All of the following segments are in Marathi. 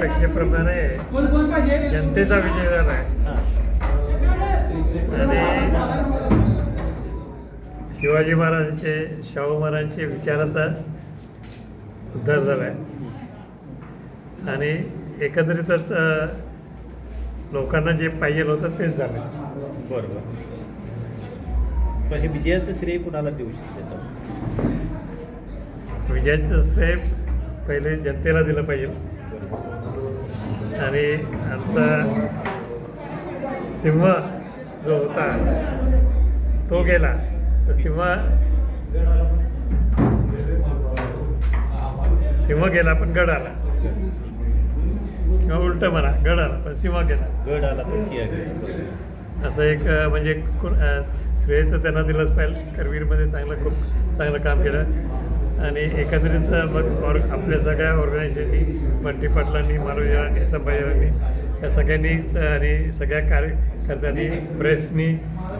अपेक्षेप्रमाणे जनतेचा विजय झाला आहे. आणि शिवाजी महाराजांचे शाहू महाराजांचे विचाराचा उद्धार झाला आहे. आणि एकंदरीतच लोकांना जे पाहिजे होतं तेच झालं. बरोबर. हे विजयाचं श्रेय कुणाला देऊ शकते विजयाचं श्रेय पहिले जनतेला दिलं पाहिजे. आणि आमचा सिंह जो होता तो गेला. तर सिंह सिंह गेला पण गड आला. किंवा उलट म्हणा गड आला पण सिंह गेला. गड आला पण सिंह असं एक म्हणजे श्रेय तर त्यांना दिलंच पाहिजे. करवीरमध्ये चांगलं खूप चांगलं काम केलं. आणि एकंदरीत मग ऑर्ग आपल्या सगळ्या ऑर्गनायझेशननी बंटी पाटलांनी मारुजीरांनी संभाजीरांनी या सगळ्यांनी आणि सगळ्या कार्यकर्त्यांनी प्रेसनी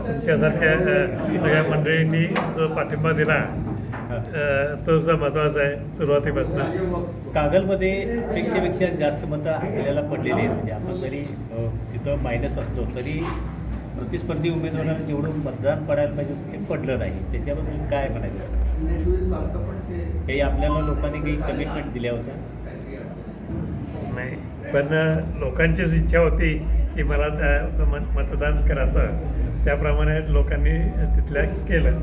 तुमच्यासारख्या सगळ्या मंडळींनी जो पाठिंबा दिला तो सुद्धा महत्त्वाचा आहे सुरुवातीपासून. कागलमध्ये पेक्षापेक्षा जास्त मतं आपल्याला पडलेली आहेत. म्हणजे आपण जरी तिथं मायनस असतो तरी प्रतिस्पर्धी उमेदवाराला जेवढं मतदान पडायला पाहिजे ते पडलं नाही. त्याच्याबद्दल काय म्हणायचं? काही आपल्याला लोकांनी काही कमिटमेंट दिल्या होत्या? नाही पण लोकांचीच इच्छा होती की मला त्या मत- मतदान करायचं. त्याप्रमाणे लोकांनी तिथल्या केलं.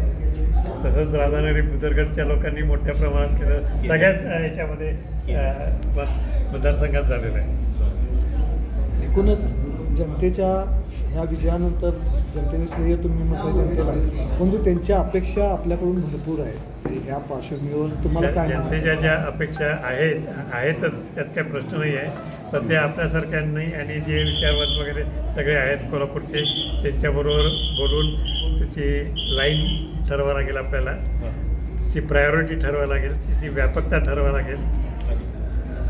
तसंच राधानगरी बुदरगडच्या लोकांनी मोठ्या प्रमाणात केलं. सगळ्याच याच्यामध्ये मतदारसंघात झालेलं आहे. एकूणच जनतेच्या ह्या विजयानंतर जनतेचे श्रेय तुम्ही म्हणता जनतेला. आहे परंतु त्यांच्या अपेक्षा आपल्याकडून भरपूर आहेत. ह्या पार्श्वभूमीवर तुम्हाला काय? जनतेच्या ज्या अपेक्षा आहेत आहेतच त्यात काही प्रश्न नाही आहे. पण ते आपल्यासारख्यांनी आणि जे विचारवंत वगैरे सगळे आहेत कोल्हापूरचे त्यांच्याबरोबर बोलून त्याची लाईन ठरवावं लागेल आपल्याला. तिची प्रायोरिटी ठरवावं लागेल तिची व्यापकता ठरवावं लागेल.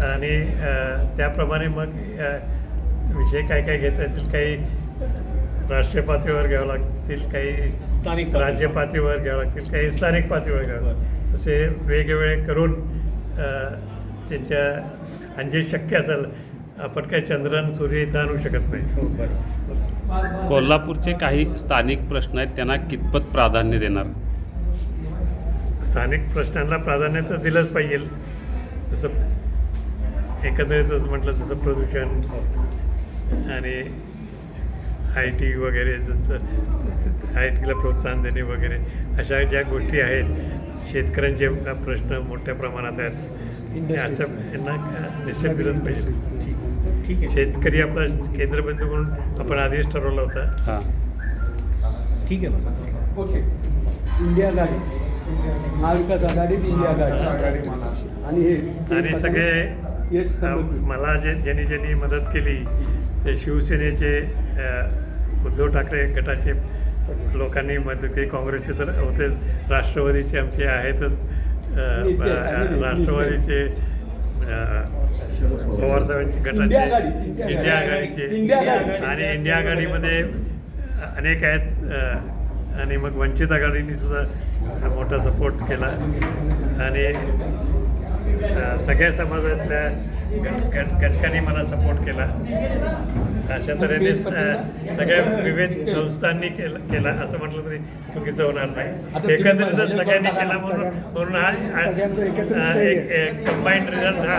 आणि त्याप्रमाणे मग विषय काय काय घेता येतील काही राष्ट्रीय पातळीवर घ्यावं लागतील काही स्थानिक राज्य पातळीवर घ्यावं लागतील काही स्थानिक पातळीवर घ्यावं लागतील. असे वेगवेगळे करून त्यांच्या आणि जे शक्य असेल आपण काही चंद्रन सूर्य इथं आणू शकत नाही. हो बरं. कोल्हापूरचे काही स्थानिक प्रश्न आहेत त्यांना कितपत प्राधान्य देणार? स्थानिक प्रश्नांना प्राधान्य तर दिलंच पाहिजे. जसं एकंदरीतच म्हटलं जसं प्रदूषण आणि आय टी वगैरे जसं आय टीला प्रोत्साहन देणे वगैरे अशा ज्या गोष्टी आहेत शेतकऱ्यांचे प्रश्न मोठ्या प्रमाणात आहेत. हे असं यांना निश्चित दिलंच पाहिजे. ठीक ठीक आहे. शेतकरी आपला केंद्रबिंदू म्हणून आपण आधीच ठरवलं होतं. हां. ठीक आहे ओके इंडिया गाडी. महाविकास आघाडीत इंडिया गाडी. आणि हे आणि सगळे मला जे ज्यांनी ज्यांनी मदत केली ते शिवसेनेचे उद्धव ठाकरे गटाचे लोकांनी मदत काँग्रेसचे तर होते राष्ट्रवादीचे आमचे आहेतच. राष्ट्रवादीचे पवारसाहेबांची गटाचे इंडिया इंडिया आघाडी. आघाडीचे. आणि इंडिया आघाडीमध्ये अनेक आहेत आणि मग वंचित आघाडीने सुद्धा मोठा सपोर्ट केला आणि सगळ्या समाजातल्या गट गट घटकांनी मला सपोर्ट केला अशा तऱ्हेने सगळ्या विविध संस्थांनी केलं केला असं म्हटलं तरी चुकीचं होणार नाही. एकंदरीतच भाजप सगळ्यांनी केला म्हणून म्हणून हा कंबाईंड रिझल्ट हा